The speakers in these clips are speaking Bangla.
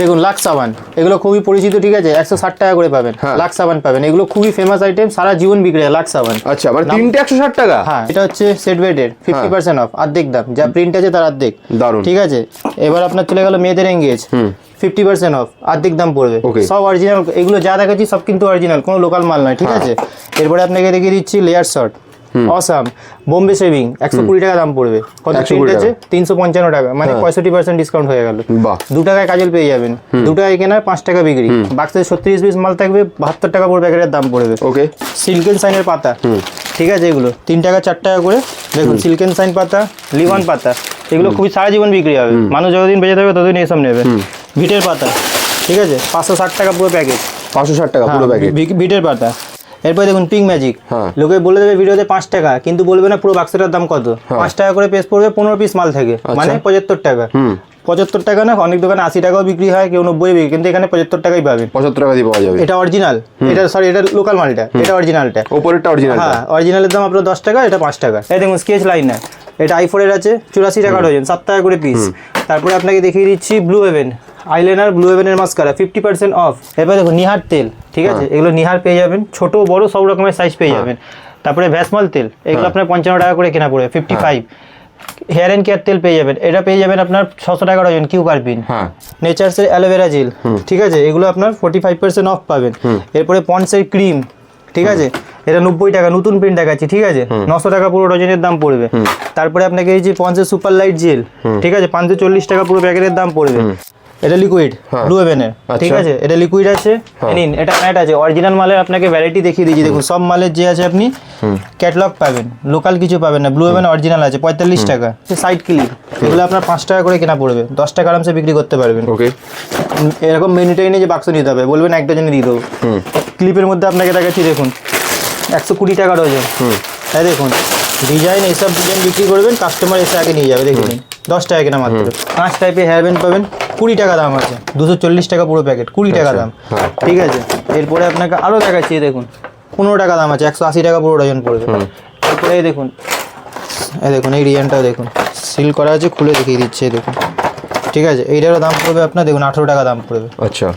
দেখুন লাক্স সাবান। এগুলো খুবই পরিচিত ঠিক আছে? একশো ষাট টাকা করে পাবেন। হ্যাঁ। লাক্স সাবান পাবেন। এগুলো খুবই ফেমাস আইটেম সারা জীবন বিক্রি হয় লাক্স সাবান। আচ্ছা মানে তিনটে একশো ষাট টাকা? হ্যাঁ এটা হচ্ছে সেট বেডের ফিফটি পার্সেন্ট অফ অর্ধেক দাম। যা প্রিন্ট আছে তার অর্ধেক। দারুণ। ঠিক আছে? এবার আপনার চলে গেল মেয়েদের এঙ্গেজ ফিফটি পার্সেন্ট অফ অর্ধেক দাম পড়বে। সব অরিজিনাল এগুলো যা দেখাচ্ছি সব কিন্তু অরিজিনাল কোনো লোকাল মাল নয় ঠিক হ্যাঁ। আছে? এরপরে আপনাকে দেখিয়ে দিচ্ছি layer short awesome Bombay shaving একশো কুড়ি টাকা দাম পড়বে। কত 120 প্রিন্ট আছে? তিনশো পঞ্চান্ন টাকা মানে হ্যাঁ। পঁয়ষট্টি পার্সেন্ট ডিসকাউন্ট হয়ে গেল। দু টাকায় কাজল পেয়ে যাবেন। দু টাকায় কেনা পাঁচ টাকা বিক্রি। বাক্সে ছত্রিশ পিস মাল থাকবে বাহাত্তর টাকা পুরো প্যাকেটের দাম পড়বে। ওকে সিল্কেন সাইনের পাতা। ঠিক আছে এগুলো। তিন টাকা চার টাকা করে। দেখুন সিল্কেন সাইন পাতা লিভান পাতা। এগুলো খুবই সারা জীবন বিক্রি হবে। মানুষ যতদিন বেঁচে থাকবে ততদিন এসব নেবে। ভিটের পাতা। ঠিক আছে? পাঁচশো ষাট টাকা পুরো প্যাকেট পাঁচশো ষাট টাকা পুরো প্যাকেট ভিটের পাতা। এরপর দেখুন পিঙ্ক ম্যাজিক হ্যাঁ। লোকে বলে দেবে ভিডিওতে পাঁচ টাকা কিন্তু বলবে না পুরো বাক্সটার দাম কত। পাঁচ টাকা করে পেস পড়বে পনেরো পিস মাল থাকে মানে পঁচাত্তর টাকা। পঁচাত্তর টাকা না অনেক দোকানে আশি টাকাও বিক্রি হয় কেউ নব্বই বিক্রি কিন্তু এখানে পঁচাত্তর টাকাই পাবে। পঁচাত্তর টাকা দিয়ে পাওয়া যাবে। এটা অরিজিনাল এটা সরি এটা লোকাল মালটা এটা অরিজিনালটা ওপরেরটা অরিজিনাল হ্যাঁ অরিজিনালের দাম আপনার দশ টাকা এটা পাঁচ টাকা। এই দেখুন স্কেচ লাইনার এটা আইফোনের আছে চুরাশি টাকা ডজন সাত টাকা করে পিস তারপরে আপনাকে দেখিয়ে দিচ্ছি ব্লু হেভেন আইলাইনার ব্লু হেভেনের মাস্কারা ফিফটি পার্সেন্ট অফ এবার দেখো নিহার তেল ঠিক আছে? এগুলো নিহার পেয়ে যাবেন। ছোট বড় সব রকমের সাইজ পেয়ে যাবেন। তারপরে ভ্যাসমল তেল এগুলো আপনার পঞ্চান্ন টাকা করে কেনা পড়বে fifty five hair and care তেল পেয়ে যাবেন। এটা পেয়ে যাবেন আপনার ছশো টাকা ডজন কিউ কার্পিন হ্যাঁ। নেচার্সের অ্যালোভেরা জেল ঠিক আছে? এগুলো আপনার ফোর্টি ফাইভ পার্সেন্ট অফ পাবেন এরপরে পন্সের ক্রিম ঠিক আছে? এটা নব্বই টাকা নতুন প্রিন্ট দেখাচ্ছি ঠিক আছে? নশো টাকা পুরো ডজনের দাম পড়বে। তারপরে আপনাকে এই যে পন্সের সুপার লাইট জেল ঠিক আছে? পাঁচশো চল্লিশ টাকা পুরো প্যাকেটের দাম পড়বে। এটা লিকুইড হ্যাঁ। ব্লু হেভেনের ঠিক। আছে? এটা লিকুইড আছে নিন এটা ম্যাট আছে। অরিজিনাল মালের আপনাকে ভ্যারাইটি দেখিয়ে দিয়েছি দেখুন সব মালের যে আছে আপনি ক্যাটলগ পাবেন। লোকাল কিছু পাবেন না। ব্লু হেভেন অরিজিনাল আছে পঁয়তাল্লিশ টাকা। সাইড ক্লিপ এগুলো আপনার পাঁচ টাকা করে কেনা পড়বে। দশ টাকা আরামসে বিক্রি করতে পারবেন। ওকে। এরকম মেনুটাই নিয়ে যে বাক্স নিতে হবে বলবেন এক ডজনে দিয়ে দেবো। ক্লিপের মধ্যে আপনাকে দেখাচ্ছি দেখুন। একশো কুড়ি টাকা ডজন হ্যাঁ দেখুন ডিজাইন এইসব ডিজাইন বিক্রি করবেন কাস্টমার এসে আগে নিয়ে যাবে দেখুন দশ টাকা কেনা মাত্র। পাঁচ টাইপের হেয়ার ব্যান্ড পাবেন। কুড়ি টাকা দাম আছে। দুশো চল্লিশ টাকা পুরো প্যাকেট কুড়ি টাকা দাম। ঠিক আছে? এরপরে আপনাকে আরও দেখাচ্ছি দেখুন পনেরো টাকা দাম আছে একশো আশি টাকা পুরো ডজন পড়বে। এরপরে এই দেখুন এই দেখুন এই ডিজাইনটাও দেখুন সিল করা আছে খুলে দেখিয়ে দিচ্ছে এই দেখুন। ঠিক আছে? এইটারও দাম পড়বে আপনার দেখুন আঠেরো টাকা দাম পড়বে। আচ্ছা।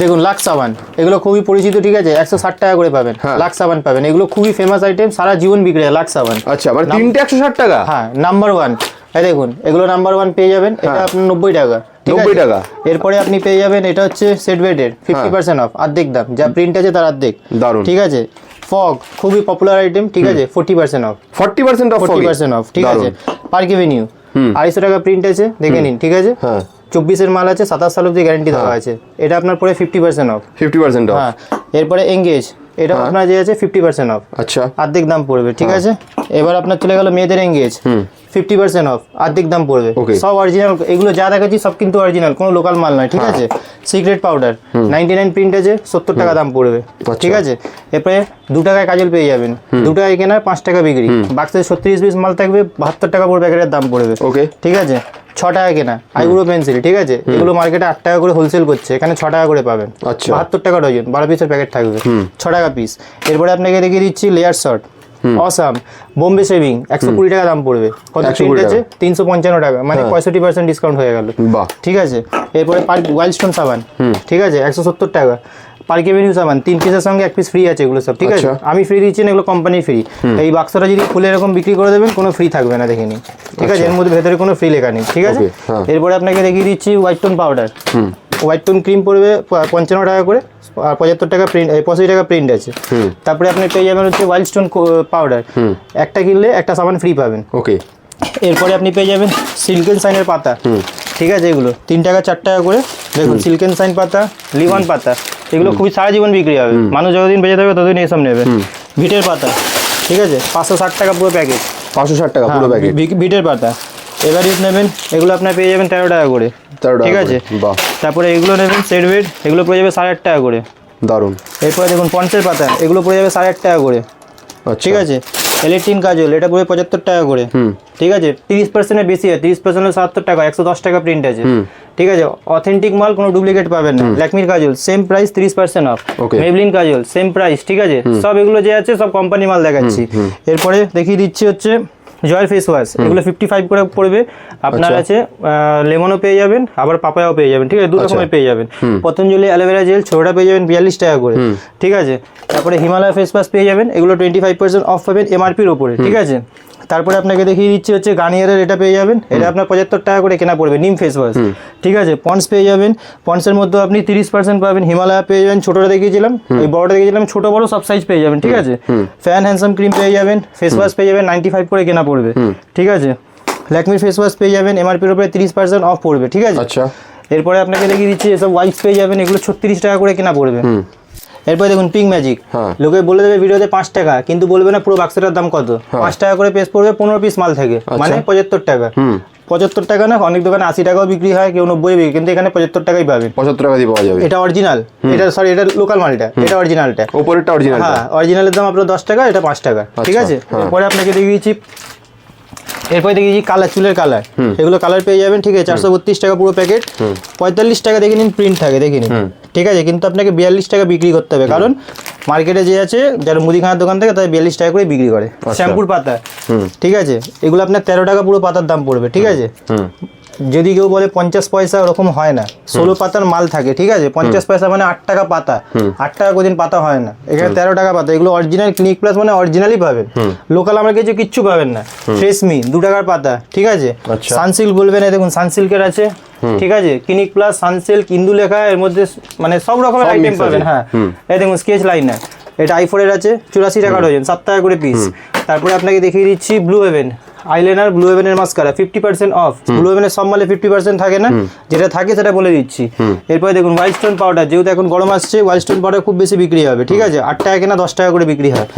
দেখুন লাক্স সাবান। এগুলো খুবই পরিচিত ঠিক আছে? একশো ষাট টাকা করে পাবেন। হ্যাঁ। লাক্স সাবান পাবেন। এগুলো খুবই ফেমাস আইটেম সারা জীবন বিক্রি হয় লাক্স সাবান। আচ্ছা মানে তিনটে একশো ষাট টাকা? হ্যাঁ নাম্বার ওয়ান এই দেখুন এগুলো নাম্বার ওয়ান পেয়ে যাবেন। এটা আপনার নব্বই টাকা হ্যাঁ। নব্বই টাকা। এরপরে আপনি পেয়ে যাবেন এটা হচ্ছে সেট বেডের ফিফটি পার্সেন্ট অফ অর্ধেক দাম। যা প্রিন্ট আছে তার অর্ধেক। দারুণ। ঠিক আছে? ফগ খুবই পপুলার আইটেম ঠিক আছে? Forty percent off forty percent off forty percent off ঠিক আছে? পার্ক এভিনিউ আড়াইশো টাকা প্রিন্ট আছে দেখে নিন ঠিক আছে? হ্যাঁ। চব্বিশের মাল আছে সাতাশ সাল অব্দি গ্যারান্টি দেওয়া আছে। এটা আপনার পরে fifty percent off fifty percent off হ্যাঁ এরপরে এঙ্গেজ এটা আপনার যে আছে ফিফটি পার্সেন্ট অফ আচ্ছা। অর্ধেক দাম পড়বে ঠিক আছে? এবার আপনার চলে গেল মেয়েদের এঙ্গেজ ফিফটি পার্সেন্ট অফ অর্ধেক দাম পড়বে. সব অরিজিনাল এগুলো যা দেখাচ্ছি সব কিন্তু অরিজিনাল কোনো লোকাল মাল নয় ঠিক আছে? Secret powder ninety nine print আছে সত্তর টাকা দাম পড়বে ঠিক আছে? এরপরে দু টাকায় কাজল পেয়ে যাবেন। দু টাকায় কেনা পাঁচ টাকা বিক্রি। বাক্সে ছত্রিশ পিস মাল থাকবে বাহাত্তর টাকা পুরো প্যাকেটের দাম পড়বে। ওকে। ঠিক আছে? ছ টাকা কেনা। আইব্রো পেন্সিল ঠিক আছে? এগুলো মার্কেটে আট টাকা করে হোলসেল করছে এখানে ছ টাকা করে পাবেন। আচ্ছা। বাহাত্তর টাকা ডজন বারো পিসের প্যাকেট থাকবে। ছ টাকা পিস এরপরে আপনাকে দেখিয়ে দিচ্ছি layer short awesome Bombay shaving একশো কুড়ি টাকা দাম পড়বে। কত 120 প্রিন্ট আছে? তিনশো পঞ্চান্ন টাকা। মানে পঁয়ষট্টি পার্সেন্ট ডিসকাউন্ট হয়ে গেল। বাহ। ঠিক আছে? এরপরে পার্ক ওয়াইল্ড স্টোন সাবান ঠিক আছে? একশো সত্তর টাকা। পার্ক এভিনিউ সাবান তিন পিসের সঙ্গে এক পিস ফ্রি আছে এগুলো সব ঠিক আছে? আচ্ছা। আমি ফ্রি দিচ্ছি না এগুলো কোম্পানি ফ্রি এই বাক্সটা যদি খুলে এরকম বিক্রি করে দেবেন কোনো ফ্রি থাকবে না দেখে নিন ঠিক আছে? এর মধ্যে ভেতরে কোনো ফ্রি লেখা নেই ঠিক আছে? হ্যাঁ। এরপরে আপনাকে দেখিয়ে দিচ্ছি white tone powder white tone cream পড়বে পঞ্চান্ন টাকা করে আর পঁচাত্তর টাকা প্রিন্ট পঁচাশি টাকা প্রিন্ট আছে। তারপরে আপনি পেয়ে যাবেন হচ্ছে ওয়াইল্ড স্টোন পাউডার একটা কিনলে একটা সাবান ফ্রি পাবেন। ওকে এরপরে আপনি পেয়ে যাবেন সিল্কেন সাইনের পাতা। ঠিক আছে এগুলো? তিন টাকা চার টাকা করে দেখুন সিল্কেন সাইন পাতা লিভান পাতা এগুলো খুবই সারা জীবন বিক্রি হবে। মানুষ যতদিন বেঁচে থাকবে ততদিন এসব নেবে। ভিটের পাতা ঠিক আছে? পাঁচশো ষাট টাকা পুরো প্যাকেট পাঁচশো ষাট টাকা পুরো প্যাকেট ভিটের পাতা। এভারেজ নেবেন এগুলো আপনার পেয়ে যাবেন তেরো টাকা করে। ঠিক আছে? তারপরে এগুলো নেবেন সেট বেড এগুলো পড়ে যাবে সাড়ে আট টাকা করে। দারুণ। এরপরে দেখুন পঞ্চের পাতা এগুলো পড়ে যাবে সাড়ে আট টাকা করে। আচ্ছা। ঠিক আছে? ইলেকট্রিন কাজল এটা পড়বে পঁচাত্তর টাকা করে। ঠিক আছে? তিরিশ পার্সেন্টের বেশি হয় তিরিশ পার্সেন্টের সাতাত্তর টাকা একশো দশ টাকা প্রিন্ট আছে। ঠিক আছে? অথেন্টিক মাল কোনো ডুপ্লিকেট পাবেন না। ল্যাকমির কাজল সেম প্রাইস তিরিশ পার্সেন্ট অফ. মেবলিন কাজল সেম প্রাইস ঠিক আছে? সব এগুলো যে আছে সব কোম্পানি মাল দেখাচ্ছি। এরপরে দেখিয়ে দিচ্ছি হচ্ছে জয়েল ফেস ওয়াশ এগুলো ফিফটি ফাইভ করে পড়বে। আপনার আচ্ছা। আছে লেমনও পেয়ে যাবেন আবার পাপায়াও পেয়ে যাবেন ঠিক আছে? দু রকমের পেয়ে যাবেন। পতঞ্জলি অ্যালোভেরা জেল ছোটটা পেয়ে যাবেন বিয়াল্লিশ টাকা করে। ঠিক আছে? তারপরে হিমালয় ফেস ওয়াশ পেয়ে যাবেন এগুলো টোয়েন্টি ফাইভ পার্সেন্ট অফ পাবেন এমআরপির ওপরে ঠিক আছে? তারপরে আপনাকে দেখিয়ে দিচ্ছি হচ্ছে গার্নিয়ারের এটা পেয়ে যাবেন। এটা আপনার পঁচাত্তর টাকা করে কেনা পড়বে নিম ফেস ওয়াশ ঠিক আছে পন্স পেয়ে যাবেন। পন্সের মধ্যে আপনি তিরিশ পার্সেন্ট পাবেন। হিমালয়া পেয়ে যাবেন ছোটোটা দেখিয়েছিলাম। এই বড়টা দেখিয়েছিলাম ছোট বড় সব সাইজ পেয়ে যাবেন ঠিক আছে? ফ্যান হ্যান্ডসাম ক্রিম পেয়ে যাবেন ফেস ওয়াশ পেয়ে যাবেন নাইনটি ফাইভ করে কেনা পড়বে। ঠিক আছে? ল্যাকমির ফেস ওয়াশ পেয়ে যাবেন এমআরপির উপরে তিরিশ পার্সেন্ট অফ পড়বে ঠিক আছে? আচ্ছা। এরপরে আপনাকে দেখিয়ে দিচ্ছি এসব ওয়াইপস পেয়ে যাবেন এগুলো ছত্রিশ টাকা করে কেনা পড়বে। এরপরে দেখুন পিঙ্ক ম্যাজিক হ্যাঁ। লোকে বলে দেবে ভিডিওতে পাঁচ টাকা কিন্তু বলবে না পুরো বাক্সটার দাম কত। পাঁচ টাকা করে পেস পড়বে পনেরো পিস মাল থাকে। মানে পঁচাত্তর টাকা। পঁচাত্তর টাকা না অনেক দোকানে আশি টাকাও বিক্রি হয় কেউ নব্বই বিক্রি কিন্তু এখানে পঁচাত্তর টাকাই পাবেন পঁচাত্তর টাকা দিয়ে পাওয়া যাবে। এটা অরিজিনাল এটা সরি এটা লোকাল মালটা। এটা অরিজিনালটা ওপরেরটা অরিজিনাল হ্যাঁ অরিজিনালের দাম আপনার দশ টাকা এটা পাঁচ টাকা। ঠিক আচ্ছা, আছে পরে আপনাকে দেখিয়েছি এরপরে দেখি কালার চুলের কালার। এগুলো কালার পেয়ে যাবেন ঠিক আছে চারশো বত্রিশ টাকা পুরো প্যাকেট পঁয়তাল্লিশ টাকা দেখে নিন প্রিন্ট থাকে দেখে নিন। ঠিক আছে কিন্তু আপনাকে বিয়াল্লিশ টাকা বিক্রি করতে হবে। কারণ মার্কেটে যে আছে যারা মুদিখানার দোকান থেকে তাদের বিয়াল্লিশ টাকা করে বিক্রি করে। শ্যাম্পুর পাতা। ঠিক আছে এগুলো আপনার তেরো টাকা পুরো পাতার দাম পড়বে ঠিক আছে। যদি কেউ বলে পঞ্চাশ পয়সা ওরকম হয় না ষোলো পাতার মাল থাকে ঠিক আছে? পঞ্চাশ পয়সা মানে আট টাকা পাতা আট টাকা কোদিন পাতা হয় না। এখানে তেরো টাকা পাতা এগুলো অরিজিনাল ক্লিনিক প্লাস মানে অরিজিনালই পাবেন। লোকাল আমার কিছু কিচ্ছু পাবেন না। ফ্রেশমি দু টাকার পাতা ঠিক আছে? আচ্ছা। সানসিল্ক বলবেন এই দেখুন সানসিল্কের আছে ঠিক আছে? ক্লিনিক প্লাস সানসিল্ক ইন্দু লেখা এর মধ্যে মানে সব রকমের আইটেম পাবেন হ্যাঁ। এই দেখুন স্কেচ লাইনার এটা আইফোনের আছে চুরাশি টাকা ডজন সাত টাকা করে পিস তারপরে আপনাকে দেখিয়ে দিচ্ছি blue heaven eyeliner blue হেভেনের mascara fifty percent off blue হেভেনের সব মালে ফিফটি পার্সেন্ট থাকে না। যেটা থাকে সেটা বলে দিচ্ছি। এরপরে দেখুন হোয়াইট স্টোন পাউডার যেহেতু এখন গরম আসছে হোয়াইট স্টোন পাউডার খুব বেশি বিক্রি হবে ঠিক আছে? আট টাকা কেনা দশ টাকা করে বিক্রি হয়।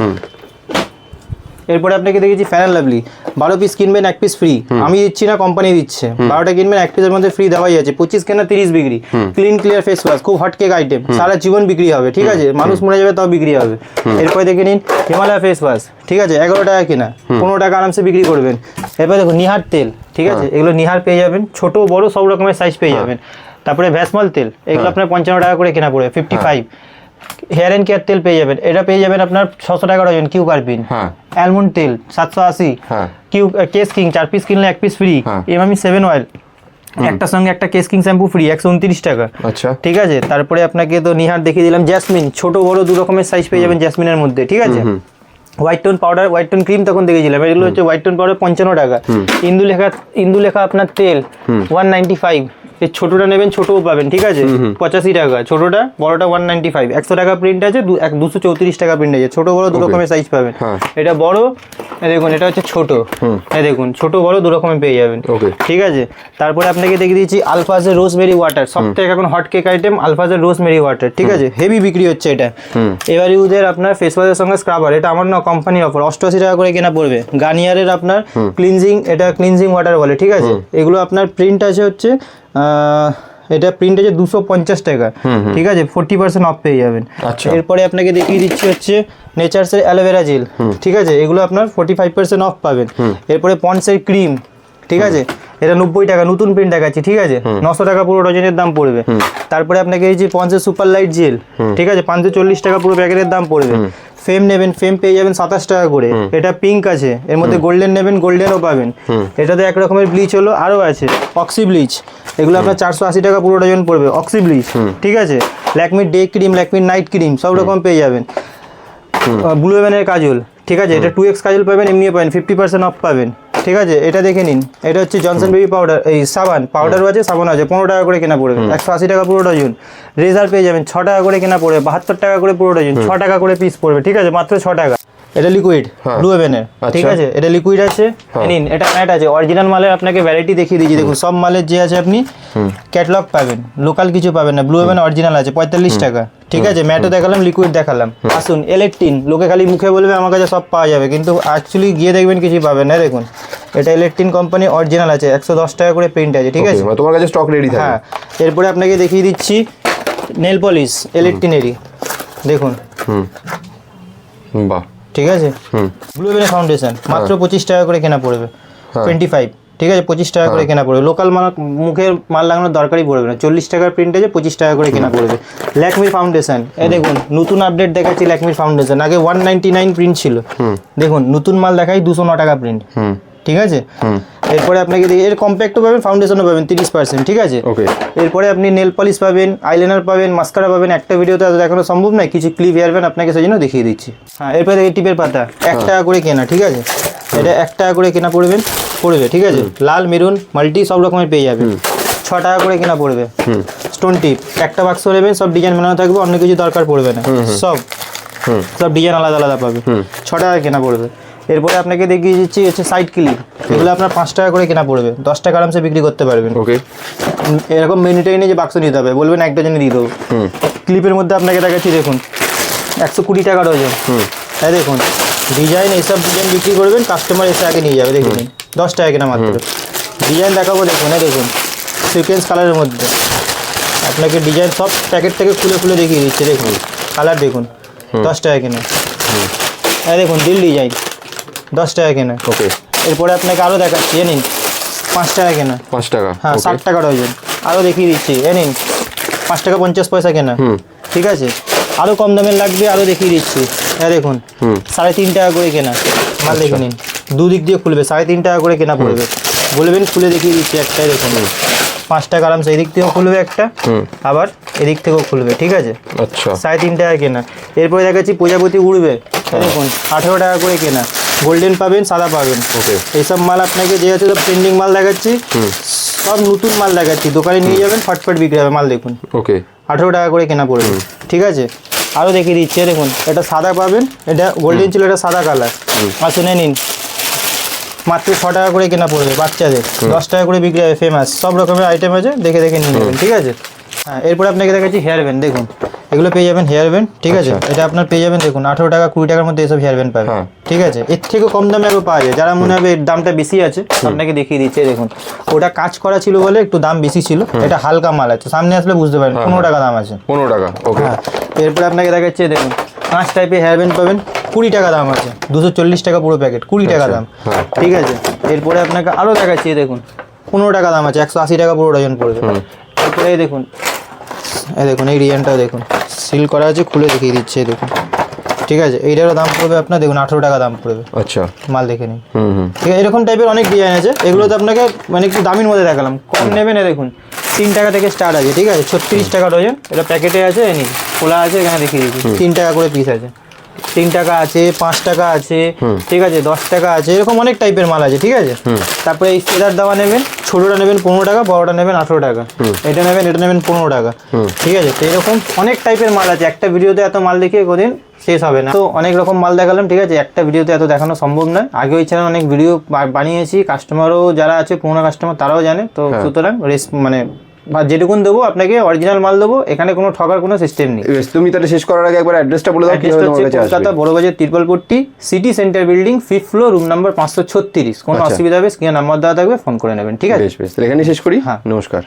এরপরে আপনাকে দেখেছি ফ্যান লাভলি বারো পিস কিনবেন এক পিস ফ্রি আমি দিচ্ছি না কোম্পানি দিচ্ছে। বারোটা কিনবেন এক পিসের মধ্যে ফ্রি দেওয়াই আছে। পঁচিশ কেনা তিরিশ বিক্রি। ক্লিন ক্লিয়ার ফেস ওয়াশ খুব হট কেক আইটেম সারা জীবন বিক্রি হবে ঠিক আছে? মানুষ মরে যাবে তাও বিক্রি হবে। এরপরে দেখে নিন হিমালয় ফেস ওয়াশ ঠিক আছে? এগারো টাকা কেনা। পনেরো টাকা আরামসে বিক্রি করবেন। এরপরে দেখুন নিহার তেল ঠিক আছে? এগুলো নিহার পেয়ে যাবেন। ছোট বড় সব রকমের সাইজ পেয়ে যাবেন। তারপরে ভ্যাসমল তেল এগুলো আপনার পঞ্চান্ন টাকা করে কেনা পড়বে fifty five hair and care তেল পেয়ে যাবেন। এটা পেয়ে যাবেন আপনার ছশো টাকা ডজন কিউ কার্পিন হ্যাঁ। অ্যালমন্ড তেল সাতশো আশি। হ্যাঁ। কিউ কেস কিং চার পিস কিনলে এক পিস ফ্রি। এম আমি সেভেন অয়েল। একটা সঙ্গে একটা কেস কিং শ্যাম্পু ফ্রি একশো উনত্রিশ টাকা। আচ্ছা। ঠিক আছে? তারপরে আপনাকে তো নিহার দেখিয়ে দিলাম জ্যাসমিন ছোট বড় দু রকমের সাইজ পেয়ে যাবেন জ্যাসমিনের মধ্যে ঠিক আছে? White tone powder white tone cream তখন দেখেছিলাম। এগুলো হচ্ছে হোয়াইট টোন পাউডার পঞ্চান্ন টাকা। ইন্দু লেখা ইন্দু লেখা আপনার তেল ওয়ান নাইনটি ফাইভ এই ছোটটা নেবেন ছোটও পাবেন ঠিক আছে? পঁচাশি টাকা। ছোটটা বড়টা ওয়ান নাইনটি ফাইভ একশো টাকা প্রিন্ট আছে দুশো চৌত্রিশ টাকা প্রিন্ট আছে। ছোট বড় দু রকমের সাইজ পাবেন। হ্যাঁ। এটা বড় দেখুন এটা হচ্ছে ছোট। হ্যাঁ দেখুন ছোট বড় দু রকমের পেয়ে যাবেন। ঠিক আছে? তারপরে আপনাকে দেখিয়ে দিচ্ছি আলফাজের রোজমেরি ওয়াটার সব থেকে এখন হট কেক আইটেম আলফাজের রোজমেরি ওয়াটার ঠিক আছে? হেভি বিক্রি হচ্ছে এটা। এবার ইউজের আপনার ফেস ওয়াশের সঙ্গে স্ক্রাবার এটা আমার না কোম্পানি অফার অষ্টআশি টাকা করে কেনা পড়বে। গার্নিয়ারের আপনার ক্লিনজিং এটা ক্লিনজিং ওয়াটার বলে ঠিক আছে? এগুলো আপনার প্রিন্ট আছে হচ্ছে এটা প্রিন্ট আছে দুশো পঞ্চাশ টাকা। ঠিক আছে? ফোর্টি পার্সেন্ট অফ পেয়ে যাবেন। আচ্ছা। এরপরে আপনাকে দেখিয়ে দিচ্ছি হচ্ছে নেচার্সের অ্যালোভেরা জেল ঠিক আছে? এগুলো আপনার ফোর্টি ফাইভ পার্সেন্ট অফ পাবেন এরপরে পন্সের ক্রিম ঠিক আছে? এটা নব্বই টাকা নতুন প্রিন্ট দেখাচ্ছি ঠিক আছে? নশো টাকা পুরো ডজনের দাম পড়বে। তারপরে আপনাকে এই যে পঞ্চাশ সুপার লাইট জেল ঠিক আছে? পাঁচশো চল্লিশ টাকা পুরো প্যাকেটের দাম পড়বে। ফেম নেবেন ফেম পেয়ে যাবেন সাতাশ টাকা করে। এটা পিঙ্ক আছে। এর মধ্যে গোল্ডেন নেবেন গোল্ডেনও পাবেন। এটাতে এক রকমের ব্লিচ হলো আরও আছে অক্সি ব্লিচ এগুলো আপনার চারশো আশি টাকা পুরো ডজন পড়বে অক্সি ব্লিচ ঠিক আছে? ল্যাকমির ডে ক্রিম ল্যাকমির নাইট ক্রিম সব রকম পেয়ে যাবেন। ব্লু কাজল ঠিক আছে? এটা টু এক্স কাজল পাবেন এমনিও পাবেন ফিফটি পার্সেন্ট অফ পাবেন। ঠিক আছে এটা দেখে নিন। এটা হচ্ছে জনসন বেবি পাউডার এই সাবান পাউডারও আছে সাবান আছে পনেরো টাকা করে কেনা পড়বে একশো আশি টাকা পুরো ডজন। রেজার পেয়ে যাবেন ছ টাকা করে কেনা পড়বে বাহাত্তর টাকা করে পুরো ডজন ছ টাকা করে পিস পড়বে ঠিক আছে মাত্র ছ টাকা। এটা লিকুইড হ্যাঁ। ব্লু হেভেনের ঠিক। আছে এটা লিকুইড আছে নিন এটা ম্যাট আছে অরিজিনাল মালের আপনাকে ভ্যারাইটি দেখিয়ে দিয়েছি দেখুন সব মালের যে আছে আপনি ক্যাটলগ পাবেন লোকাল কিছু পাবেন না ব্লু হেভেন অরিজিনাল আছে পঁয়তাল্লিশ টাকা। ঠিক আছে ম্যাটও দেখালাম লিকুইড দেখালাম। আসুন ইলেকট্রিন লোকে খালি মুখে বলবে আমার কাছে সব পাওয়া যাবে কিন্তু অ্যাকচুয়ালি গিয়ে দেখবেন কিছুই পাবেন না দেখুন। এটা ইলেকট্রিন কোম্পানি অরিজিনাল আছে একশো দশ টাকা করে প্রিন্ট আছে ঠিক আছে? মানে তোমার কাছে স্টক রেডি হ্যাঁ এরপরে আপনাকে দেখিয়ে দিচ্ছি নেল পলিশ ইলেকট্রিনেরই দেখুন। হুম, বাহ। ঠিক আছে? হুম। ব্লু ফাউন্ডেশন মাত্র পঁচিশ টাকা করে কেনা পড়বে হ্যাঁ। টোয়েন্টি ফাইভ ঠিক আছে পঁচিশ টাকা করে কেনা পড়বে। লোকাল মাল মুখের মাল লাগানোর দরকারই পড়বে না। চল্লিশ টাকার প্রিন্ট আছে পঁচিশ টাকা করে কেনা পড়বে। ল্যাকমি ফাউন্ডেশন এ দেখুন নতুন আপডেট দেখাচ্ছি ল্যাকমির ফাউন্ডেশন আগে ওয়ান নাইনটি নাইন প্রিন্ট ছিল। দেখুন নতুন মাল দেখাই দুশো ন টাকা প্রিন্ট ঠিক আছে? এরপরে আপনাকে দেখি এর কম্প্যাক্টও পাবেন ফাউন্ডেশনও পাবেন তিরিশ পার্সেন্ট ঠিক আছে? ওকে। এরপরে আপনি নেল পলিশ পাবেন আইলাইনার পাবেন মাস্কারা পাবেন একটা ভিডিওতে এত দেখানো সম্ভব নয় কিছু ক্লিপ হেয়ারবেন আপনাকে সেই জন্য দেখিয়ে দিচ্ছি। হ্যাঁ এরপরে দেখি টিপের পাতা এক টাকা করে কেনা ঠিক আছে? এটা এক টাকা করে কেনা পড়বেন। পড়বে ঠিক আছে? লাল মেরুন মাল্টি সব রকমের পেয়ে যাবে। ছ টাকা করে কেনা পড়বে। হুম। স্টোন টিপ একটা বাক্স নেবেন সব ডিজাইন বানানো থাকবে অন্য কিছু দরকার পড়বে না। সব। সব ডিজাইন আলাদা আলাদা পাবে। ছ টাকা কেনা পড়বে। এরপরে আপনাকে দেখিয়ে দিচ্ছি হচ্ছে সাইড ক্লিপ এগুলো আপনার পাঁচ টাকা করে কেনা পড়বে। দশ টাকা আরামসে বিক্রি করতে পারবেন। ওকে। এরকম মেনুটাই নিয়ে যে বাক্স নিতে হবে বলবেন এক ডজনে দিয়ে দেবো। ক্লিপের মধ্যে আপনাকে দেখাচ্ছি দেখুন। একশো কুড়ি টাকা ডজন। হুম। হ্যাঁ দেখুন। ডিজাইন এইসব ডিজাইন বিক্রি করবেন কাস্টমার এসে আগে নিয়ে যাবে দেখুন দশ টাকা কেনা মাত্র। ডিজাইন দেখাবো দেখুন হ্যাঁ দেখুন। সিকোয়েন্স কালারের মধ্যে। আপনাকে ডিজাইন সব প্যাকেট থেকে খুলে খুলে দেখিয়ে দিচ্ছে দেখুন। কালার দেখুন দশ টাকা কেনা। হ্যাঁ দেখুন দিল ডিজাইন দশ টাকা কেনা। ওকে। এরপরে আপনাকে আরও দেখাচ্ছি এ নিন। পাঁচ টাকা কেনা। পাঁচ টাকা হ্যাঁ ষাট টাকা ডজন। আরও দেখিয়ে দিচ্ছি এ নিন। পাঁচ টাকা পঞ্চাশ পয়সা কেনা। ঠিক আছে? আরও কম দামের লাগবে আরও দেখিয়ে দিচ্ছি। হ্যাঁ দেখুন সাড়ে তিন টাকা করে কেনা মাল দেখে নিন। দুদিক দিয়ে খুলবে সাড়ে তিন টাকা করে কেনা পড়বে। বলবেন খুলে দেখিয়ে দিচ্ছি একটাই দেখুন। পাঁচ টাকা আরামসে এদিক থেকেও খুলবে একটা হুম। আবার এদিক থেকেও খুলবে ঠিক আছে? আচ্ছা। সাড়ে তিন টাকা কেনা। এরপরে দেখাচ্ছি প্রজাপতি উড়বে এই দেখুন আঠেরো টাকা করে কেনা। গোল্ডেন পাবেন সাদা পাবেন। ওকে। এইসব মাল আপনাকে যে আছে সব ট্রেন্ডিং মাল দেখাচ্ছি। সব নতুন মাল দেখাচ্ছি। দোকানে নিয়ে যাবেন ফটফট বিক্রি হবে মাল দেখুন। ওকে। আঠেরো টাকা করে কেনা পড়বে ঠিক আছে? আরও দেখিয়ে দিচ্ছে দেখুন। এটা সাদা পাবেন এটা গোল্ডেন ছিল এটা সাদা কালার আর শুনে নিন মাত্র ছ টাকা করে কেনা পড়বে বাচ্চাদের। দশ টাকা করে বিক্রি হবে ফেমাস সব রকমের আইটেম আছে দেখে দেখে নিয়ে নেবেন ঠিক আছে? হ্যাঁ এরপরে আপনাকে দেখাচ্ছি হেয়ার ব্যান্ড দেখুন। এগুলো পেয়ে যাবেন হেয়ার ব্যান্ড ঠিক আছে? এটা আপনার পেয়ে যাবেন দেখুন আঠেরো টাকা কুড়ি টাকার মধ্যে এসব হেয়ার ব্যান্ড পাবেন হ্যাঁ। ঠিক আছে? এর থেকেও কম দামে আরও পাওয়া যায়। যারা মনে হবে এর দামটা বেশি আছে আপনাকে দেখিয়ে দিচ্ছে দেখুন। ওটা কাজ করা ছিল বলে একটু দাম বেশি ছিল এটা হালকা মাল আছে। সামনে আসলে বুঝতে পারেন পনেরো টাকা দাম আছে। পনেরো টাকা ওকে। হ্যাঁ। এরপরে আপনাকে দেখাচ্ছে দেখুন পাঁচ টাইপের হেয়ার ব্যান্ড পাবেন কুড়ি টাকা দাম আছে দুশো চল্লিশ টাকা পুরো প্যাকেট কুড়ি টাকা দাম হ্যাঁ। ঠিক আছে? এরপরে আপনাকে আরও দেখাচ্ছি দেখুন পনেরো টাকা দাম আছে একশো আশি টাকা পুরো ডজন পড়বে। এরপরে দেখুন এই দেখুন এই ডিজাইনটাও দেখুন। সিল করা আছে খুলে দেখিয়ে দিচ্ছে দেখুন। ঠিক আছে এইটারও দাম পড়বে আপনার দেখুন আঠেরো টাকা দাম পড়বে। আচ্ছা। মাল দেখে নিন। ঠিক আছে এরকম টাইপের অনেক ডিজাইন আছে এগুলো তো আপনাকে মানে একটু দামির মধ্যে দেখালাম। কম নেবেন না দেখুন তিন টাকা থেকে স্টার্ট আছে ঠিক আছে ছত্রিশ টাকা ডজন। এটা প্যাকেটে আছে নিন খোলা আছে এখানে দেখিয়ে দিচ্ছি। তিন টাকা করে পিস আছে। তিন টাকা আছে পাঁচ টাকা আছে ঠিক আছে দশ টাকা আছে এরকম অনেক টাইপের মাল আছে ঠিক আছে? তারপরে এই সেদার দাওয়া নেবেন ছোটোটা নেবেন পনেরো টাকা বড়োটা নেবেন আঠেরো টাকা এটা নেবেন এটা নেবেন পনেরো টাকা ঠিক আছে? তো এরকম অনেক টাইপের মাল আছে একটা ভিডিওতে এত মাল দেখিয়ে কোদিন শেষ হবে না। তো অনেক রকম মাল দেখালাম ঠিক আছে? একটা ভিডিওতে এত দেখানো সম্ভব নয়। আগে ওই চ্যানেল অনেক ভিডিও বানিয়েছি কাস্টমারও যারা আছে পুরোনো কাস্টমার তারাও জানে। তো সুতরাং রেস মানে বা যেটুকুন দেবো আপনাকে অরিজিনাল মাল দেবো এখানে কোনো ঠকার কোনো সিস্টেম নেই। বেশ, তুমি তাহলে শেষ করার আগে একবার অ্যাড্রেসটা বলে দাও কীভাবে তোমার কাছে Kolkata Burrabazar Tirpalpatti city centre building fifth floor room number পাঁচশো ছত্রিশ। কোনো আচ্ছা। অসুবিধা হবে স্ক্রিনে নাম্বার দেওয়া থাকবে ফোন করে নেবেন ঠিক আছে? বেশ বেশ তাহলে এখানেই শেষ করি। হ্যাঁ। নমস্কার।